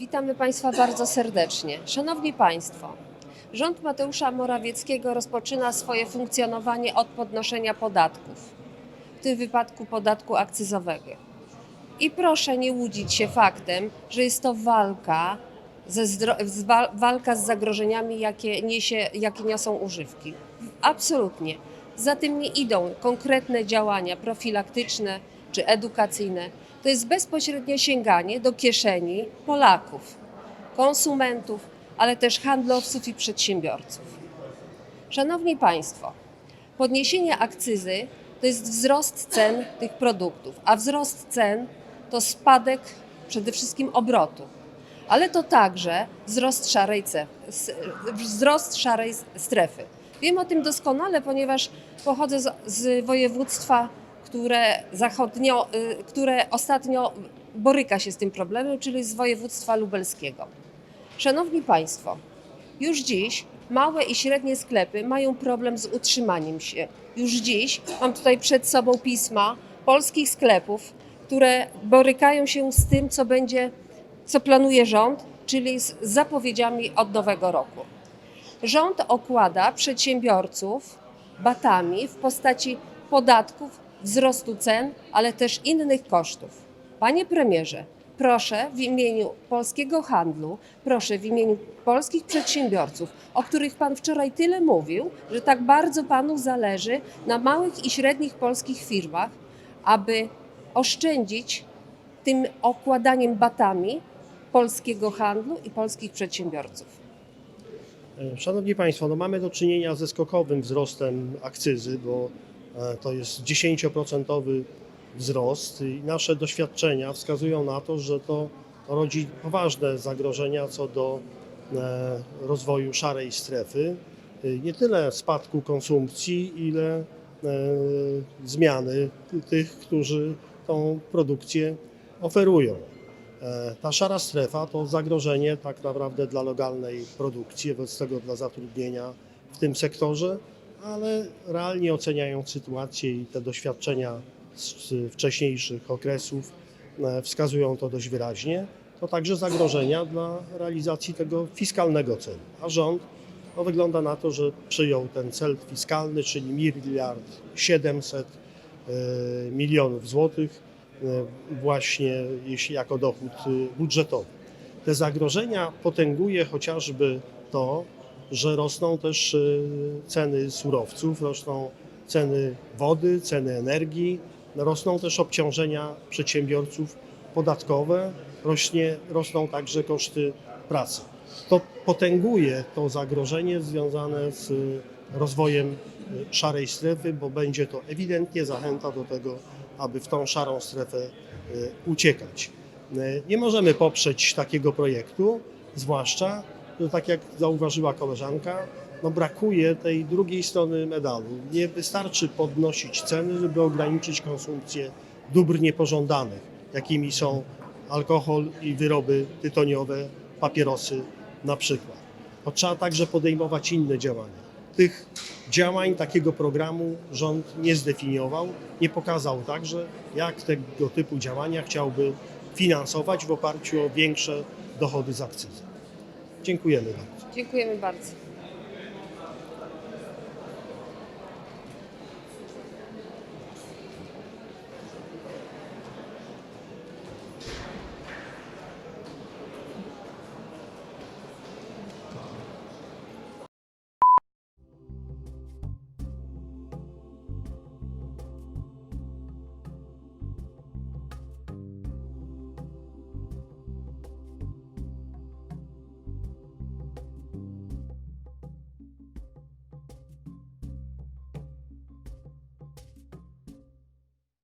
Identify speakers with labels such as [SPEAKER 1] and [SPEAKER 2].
[SPEAKER 1] Witamy Państwa bardzo serdecznie. Szanowni Państwo, rząd Mateusza Morawieckiego rozpoczyna swoje funkcjonowanie od podnoszenia podatków, w tym wypadku podatku akcyzowego. I proszę nie łudzić się faktem, że jest to walka, ze walka z zagrożeniami, jakie, niesie, jakie niosą używki. Absolutnie. Za tym nie idą konkretne działania profilaktyczne czy edukacyjne. To jest bezpośrednie sięganie do kieszeni Polaków, konsumentów, ale też handlowców i przedsiębiorców. Szanowni Państwo, podniesienie akcyzy to jest wzrost cen tych produktów, a wzrost cen to spadek przede wszystkim obrotu, ale to także wzrost szarej, ce- s- wzrost szarej strefy. Wiem o tym doskonale, ponieważ pochodzę z, z województwa, które, zachodnio, y, które ostatnio boryka się z tym problemem, czyli z województwa lubelskiego. Szanowni Państwo, już dziś małe i średnie sklepy mają problem z utrzymaniem się. Już dziś mam tutaj przed sobą pisma polskich sklepów, które borykają się z tym, co będzie, co planuje rząd, czyli z zapowiedziami od nowego roku. Rząd okłada przedsiębiorców batami w postaci podatków, wzrostu cen, ale też innych kosztów. Panie premierze, proszę w imieniu polskiego handlu, proszę w imieniu polskich przedsiębiorców, o których Pan wczoraj tyle mówił, że tak bardzo Panu zależy na małych i średnich polskich firmach, aby oszczędzić tym okładaniem batami polskiego handlu i polskich przedsiębiorców.
[SPEAKER 2] Szanowni Państwo, no mamy do czynienia ze skokowym wzrostem akcyzy, bo to jest 10% wzrost i nasze doświadczenia wskazują na to, że to rodzi poważne zagrożenia co do e, rozwoju szarej strefy. E, Nie tyle spadku konsumpcji, ile e, zmiany tych, którzy tą produkcję oferują. E, Ta szara strefa to zagrożenie tak naprawdę dla legalnej produkcji, wobec tego dla zatrudnienia w tym sektorze, ale realnie oceniając sytuację i te doświadczenia z wcześniejszych okresów e, wskazują to dość wyraźnie, to także zagrożenia dla realizacji tego fiskalnego celu. A rząd no, wygląda na to, że przyjął ten cel fiskalny, czyli miliard 700 e, milionów złotych e, właśnie jeśli jako dochód budżetowy. Te zagrożenia potęguje chociażby to, że rosną też e, ceny surowców, rosną ceny wody, ceny energii, rosną też obciążenia przedsiębiorców podatkowe, rośnie, rosną także koszty pracy. To potęguje to zagrożenie związane z e, rozwojem e, szarej strefy, bo będzie to ewidentnie zachęta do tego, aby w tą szarą strefę uciekać. Nie możemy poprzeć takiego projektu, zwłaszcza, że tak jak zauważyła koleżanka, no brakuje tej drugiej strony medalu. Nie wystarczy podnosić ceny, żeby ograniczyć konsumpcję dóbr niepożądanych, jakimi są alkohol i wyroby tytoniowe, papierosy na przykład. To trzeba także podejmować inne działania. Tych działań, takiego programu rząd nie zdefiniował, nie pokazał także, jak tego typu działania chciałby finansować w oparciu o większe dochody z akcyzy. Dziękujemy bardzo.
[SPEAKER 1] Dziękujemy bardzo.